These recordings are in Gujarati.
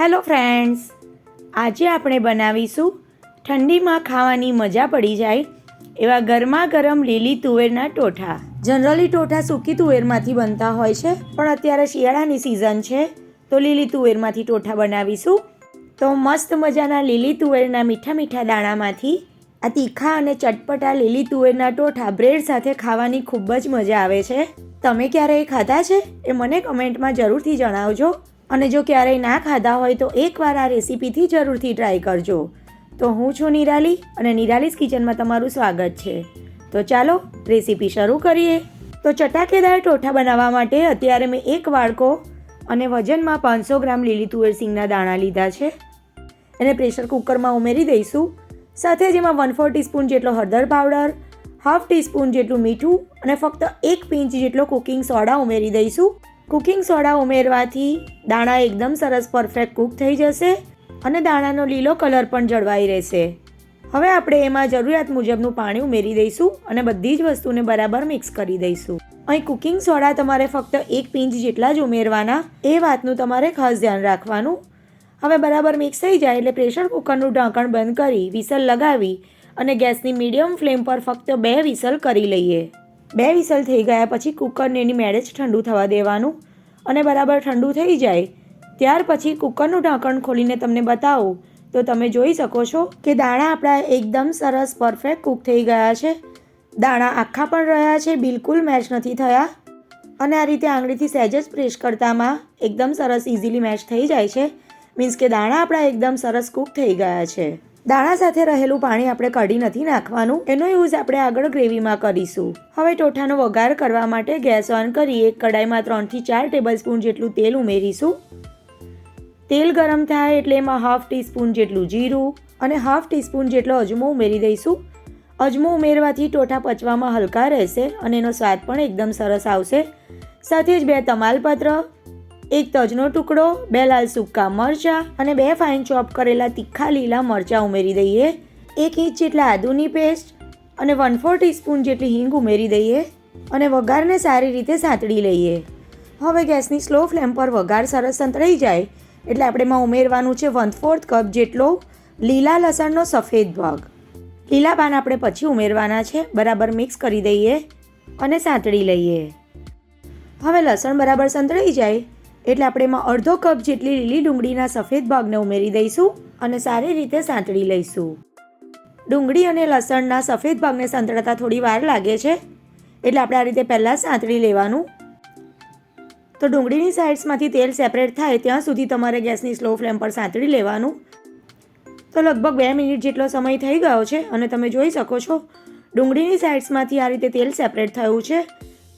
હેલો ફ્રેન્ડ્સ, આજે આપણે બનાવીશું ઠંડીમાં ખાવાની મજા પડી જાય એવા ગરમા ગરમ લીલી તુવેરના ટોઠા. જનરલી ટોઠા સૂકી તુવેરમાંથી બનતા હોય છે, પણ અત્યારે શિયાળાની સિઝન છે, તો લીલી તુવેરમાંથી ટોઠા બનાવીશું. તો મસ્ત મજાના લીલી તુવેરના મીઠા મીઠા દાણામાંથી આ તીખા અને ચટપટા લીલી તુવેરના ટોઠા બ્રેડ સાથે ખાવાની ખૂબ જ મજા આવે છે. તમે ક્યારેય ખાધા છે? એ મને કમેન્ટમાં જરૂરથી જણાવજો. અને જો ક્યારેય ના ખાધા હોય તો એકવાર આ રેસીપીથી જરૂરથી ટ્રાય કરજો. તો હું છું નિરાલી અને નિરાલીસ કિચનમાં તમારું સ્વાગત છે. તો ચાલો રેસીપી શરૂ કરીએ. તો ચટાકેદાર ટોઠા બનાવવા માટે અત્યારે મેં એક વાડકો અને વજનમાં પાંચસો ગ્રામ લીલી તુવેર સિંગના દાણા લીધા છે. એને પ્રેશર કુકરમાં ઉમેરી દઈશું. સાથે જ એમાં વન ફોર ટીસ્પૂન જેટલો હળદર પાવડર હાફ ટીસ્પૂન જેટલું મીઠું અને ફક્ત એક પિંચ જેટલો કુકિંગ સોડા ઉમેરી દઈશું. કુકિંગ સોડા ઉમેરવાથી દાણા એકદમ સરસ પરફેક્ટ કૂક થઈ જશે અને દાણાનો લીલો કલર પણ જળવાઈ રહેશે. હવે આપણે એમાં જરૂરિયાત મુજબનું પાણી ઉમેરી દઈશું અને બધી જ વસ્તુને બરાબર મિક્સ કરી દઈશું. અહીં કુકિંગ સોડા તમારે ફક્ત એક પિંચ જેટલા જ ઉમેરવાના, એ વાતનું તમારે ખાસ ધ્યાન રાખવાનું. હવે બરાબર મિક્સ થઈ જાય એટલે પ્રેશર કુકરનું ઢાંકણ બંધ કરી વિસલ લગાવી અને ગેસની મીડિયમ ફ્લેમ પર ફક્ત બે વિસલ કરી લઈએ. બે વિસલ થઈ ગયા પછી કુકરને એની મેળે ઠંડુ થવા દેવાનું. અને બરાબર ઠંડુ થઈ જાય, ત્યાર પછી કુકરનું ઢાંકણ ખોલીને તમને બતાવું. તો તમે જોઈ શકો છો કે દાણા આપણા એકદમ સરસ પરફેક્ટ કૂક થઈ ગયા છે. દાણા આખા પણ રહ્યા છે, બિલકુલ મેચ નથી થયા. અને આ રીતે આંગળીથી સહેજ જ પ્રેસ કરતામાં એકદમ સરસ ઇઝીલી મેચ થઈ જાય છે. મીન્સ કે દાણા આપણા એકદમ સરસ કૂક થઈ ગયા છે. દાણા સાથે રહેલું પાણી આપણે કઢી નથી નાખવાનું. એનો યુઝ આપણે આગળ ગ્રેવીમાં કરીશું. હવે ટોઠાનો વઘાર કરવા માટે ગેસ ઓન કરી એક કડાઈમાં ત્રણથી ચાર ટેબલ સ્પૂન જેટલું તેલ ઉમેરીશું. તેલ ગરમ થાય એટલે એમાં હાફ ટીસ્પૂન જેટલું જીરું અને હાફ ટીસ્પૂન જેટલો અજમો ઉમેરી દઈશું. અજમો ઉમેરવાથી ટોઠા પચવામાં હલકા રહેશે અને એનો સ્વાદ પણ એકદમ સરસ આવશે. સાથે જ બે તમાલપત્ર એક તજનો ટુકડો, બે લાલ સૂકા મરચાં અને બે ફાઇન ચોપ કરેલા તીખા લીલા મરચાં ઉમેરી દઈએ. એક ઇંચ જેટલા આદુની પેસ્ટ અને વન ફોર ટીસ્પૂન જેટલી હિંગ ઉમેરી દઈએ અને વઘારને સારી રીતે સાંતળી લઈએ. હવે ગેસની સ્લો ફ્લેમ પર વઘાર સરસ સંતળાઈ જાય, એટલે આપણે એમાં ઉમેરવાનું છે વન ફોર્થ કપ જેટલો લીલા લસણનો સફેદ ભાગ. લીલા પાન આપણે પછી ઉમેરવાના છે, બરાબર મિક્સ કરી દઈએ અને સાંતળી લઈએ. હવે લસણ બરાબર સંતળાઈ જાય એટલે આપણે એમાં અડધો કપ જેટલી લીલી ડુંગળીના સફેદ ભાગને ઉમેરી દઈશું અને સારી રીતે સાંતળી લઈશું. ડુંગળી અને લસણના સફેદ ભાગને સંતળાતા થોડી વાર લાગે છે, એટલે આપણે આ રીતે પહેલાં સાંતળી લેવાનું. તો ડુંગળીની સાઇડ્સમાંથી તેલ સેપરેટ થાય ત્યાં સુધી તમારે ગેસની સ્લો ફ્લેમ પર સાંતળી લેવાનું. તો લગભગ બે મિનિટ જેટલો સમય થઈ ગયો છે અને તમે જોઈ શકો છો, ડુંગળીની સાઇડ્સમાંથી આ રીતે તેલ સેપરેટ થયું છે.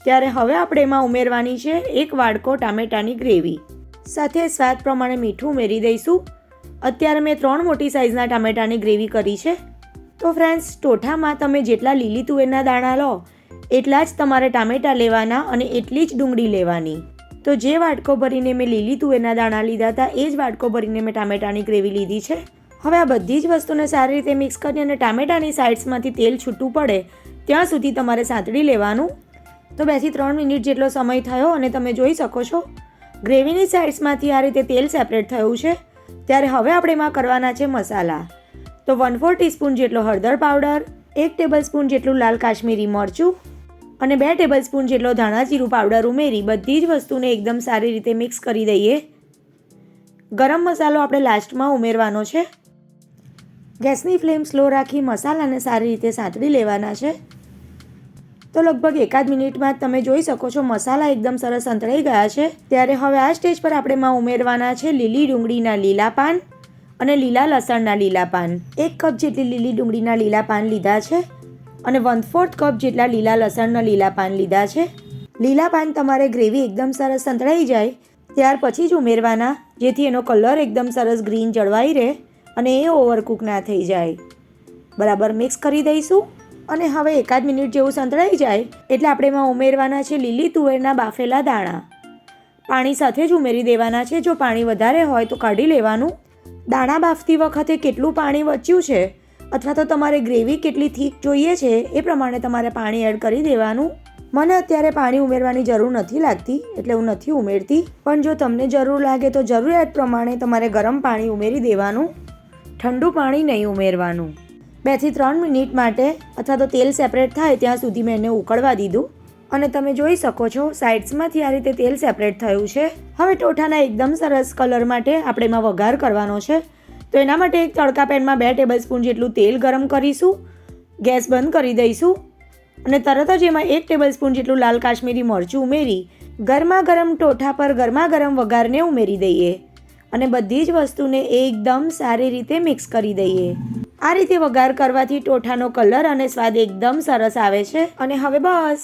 ત્યારે હવે આપણે એમાં ઉમેરવાની છે એક વાડકો ટામેટાની ગ્રેવી. સાથે સ્વાદ પ્રમાણે મીઠું ઉમેરી દઈશું. અત્યારે મેં ત્રણ મોટી સાઇઝના ટામેટાની ગ્રેવી કરી છે. તો ફ્રેન્ડ્સ ટોઠામાં તમે જેટલા લીલી તુવેરના દાણા લો, એટલા જ તમારે ટામેટાં લેવાના અને એટલી જ ડુંગળી લેવાની. તો જે વાટકો ભરીને મેં લીલી તુવેરના દાણા લીધા હતા, એ જ વાટકો ભરીને મેં ટામેટાની ગ્રેવી લીધી છે. હવે આ બધી જ વસ્તુને સારી રીતે મિક્સ કરી અને ટામેટાની સાઇડ્સમાંથી તેલ છૂટું પડે, ત્યાં સુધી તમારે સાંતળી લેવાનું. તો બેથી ત્રણ મિનિટ જેટલો સમય થયો અને તમે જોઈ શકો છો, ગ્રેવીની સાઇડ્સમાંથી આ રીતે તેલ સેપરેટ થયું છે. ત્યારે હવે આપણે એમાં કરવાના છે મસાલા. તો વન ફોર ટીસ્પૂન જેટલો હળદર પાવડર, એક ટેબલ સ્પૂન જેટલું લાલ કાશ્મીરી મરચું અને બે ટેબલ સ્પૂન જેટલો ધાણા જીરું પાવડર ઉમેરી બધી જ વસ્તુને એકદમ સારી રીતે મિક્સ કરી દઈએ. ગરમ મસાલો આપણે લાસ્ટમાં ઉમેરવાનો છે. ગેસની ફ્લેમ સ્લો રાખી મસાલાને સારી રીતે સાંતળી લેવાના છે. તો લગભગ એકાદ મિનિટમાં તમે જોઈ શકો છો મસાલા એકદમ સરસ સંતળાઈ ગયા છે. ત્યારે હવે આ સ્ટેજ પર આપણે માં ઉમેરવાના છે લીલી ડુંગળીના લીલા પાન અને લીલા લસણના લીલા પાન. એક કપ જેટલી લીલી ડુંગળીના લીલા પાન લીધા છે અને વન ફોર્થ કપ જેટલા લીલા લસણના લીલા પાન લીધા છે. લીલા પાન તમારે ગ્રેવી એકદમ સરસ સંતળાઈ જાય, ત્યાર પછી જ ઉમેરવાના, જેથી એનો કલર એકદમ સરસ ગ્રીન જળવાઈ રહે અને એ ઓવરકુક ના થઈ જાય. બરાબર મિક્સ કરી દઈશું. અને હવે એકાદ મિનિટ જેવું સંતળાઈ જાય એટલે આપણે એમાં ઉમેરવાના છે લીલી તુવેરના બાફેલા દાણા. પાણી સાથે જ ઉમેરી દેવાના છે. જો પાણી વધારે હોય તો કાઢી લેવાનું. દાણા બાફતી વખતે કેટલું પાણી વચ્યું છે અથવા તો તમારે ગ્રેવી કેટલી થીક જોઈએ છે એ પ્રમાણે તમારે પાણી એડ કરી દેવાનું. મને અત્યારે પાણી ઉમેરવાની જરૂર નથી લાગતી એટલે હું નથી ઉમેરતી. પણ જો તમને જરૂર લાગે તો જરૂરિયાત પ્રમાણે તમારે ગરમ પાણી ઉમેરી દેવાનું. ઠંડુ પાણી નહીં ઉમેરવાનું. બેથી ત્રણ મિનિટ માટે અથવા તો તેલ સેપરેટ થાય ત્યાં સુધી મેં એને ઉકળવા દીધું. અને તમે જોઈ શકો છો સાઇડ્સમાંથી આ રીતે તેલ સેપરેટ થયું છે. હવે ટોઠાના એકદમ સરસ કલર માટે આપણે એમાં વઘાર કરવાનો છે. તો એના માટે એક તડકા પેનમાં બે ટેબલ સ્પૂન જેટલું તેલ ગરમ કરીશું. ગેસ બંધ કરી દઈશું. અને તરત જ એમાં એક ટેબલ સ્પૂન જેટલું લાલ કાશ્મીરી મરચું ઉમેરી ગરમા ગરમ ટોઠા પર ગરમા ગરમ વઘારને ઉમેરી દઈએ. અને બધી જ વસ્તુને એકદમ સારી રીતે મિક્સ કરી દઈએ. આ રીતે વઘાર કરવાથી ટોઠાનો કલર અને સ્વાદ એકદમ સરસ આવે છે. અને હવે બસ,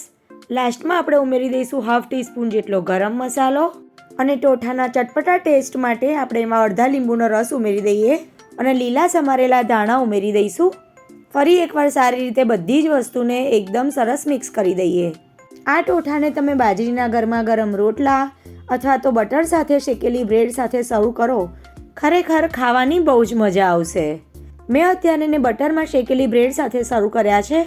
લાસ્ટમાં આપણે ઉમેરી દઈશું હાફ ટીસ્પૂન જેટલો ગરમ મસાલો. અને ટોઠાના ચટપટા ટેસ્ટ માટે આપણે એમાં અડધા લીંબુનો રસ ઉમેરી દઈએ. અને લીલા સમારેલા ધાણા ઉમેરી દઈશું. ફરી એકવાર સારી રીતે બધી જ વસ્તુને એકદમ સરસ મિક્સ કરી દઈએ. આ ટોઠાને તમે બાજરીના ગરમા ગરમ રોટલા અથવા તો બટર સાથે શેકેલી બ્રેડ સાથે સર્વ કરો. ખરેખર ખાવાની બહુ જ મજા આવશે. મેં અત્યારે એને બટરમાં શેકેલી બ્રેડ સાથે સર્વ કર્યા છે.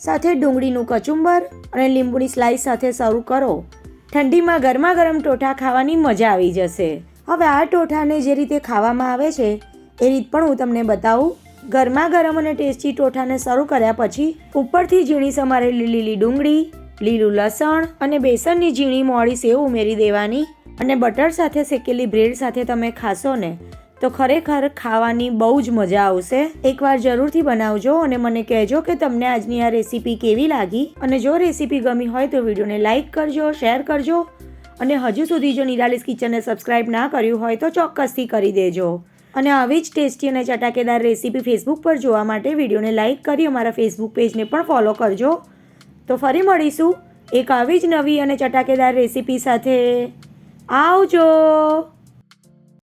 સાથે ડુંગળીનું કચુંબર અને લીંબુની સ્લાઇસ સાથે સર્વ કરો. ઠંડીમાં ગરમા ગરમ ટોઠા ખાવાની મજા આવી જશે. હવે આ ટોઠાને જે રીતે ખાવામાં આવે છે, એ રીત પણ હું તમને બતાવું. ગરમા ગરમ અને ટેસ્ટી ટોઠાને સર્વ કર્યા પછી, ઉપરથી ઝીણી સમારેલી લીલી ડુંગળી, લીલું લસણ અને બેસનની ઝીણી મોડી સેવ ઉમેરી દેવાની અને બટર સાથે શેકેલી બ્રેડ સાથે તમે ખાશો ને તો ખરેખર ખાવાની બહુ જ મજા આવશે. એકવાર જરૂરથી બનાવજો અને મને કહેજો કે તમને આજની આ રેસીપી કેવી લાગી. અને જો રેસીપી ગમી હોય તો વિડીયોને લાઇક કરજો, શેર કરજો. અને હજુ સુધી જો નિરાલિસ કિચનને સબસ્ક્રાઇબ ના કર્યું હોય તો ચોક્કસથી કરી દેજો. અને આવી જ ટેસ્ટી અને ચટાકેદાર રેસીપી ફેસબુક પર જોવા માટે વિડીયોને લાઇક કરી અમારા ફેસબુક પેજને પણ ફોલો કરજો. તો ફરી મળીશું એક આવી જ નવી અને ચટાકેદાર રેસીપી સાથે. આવજો!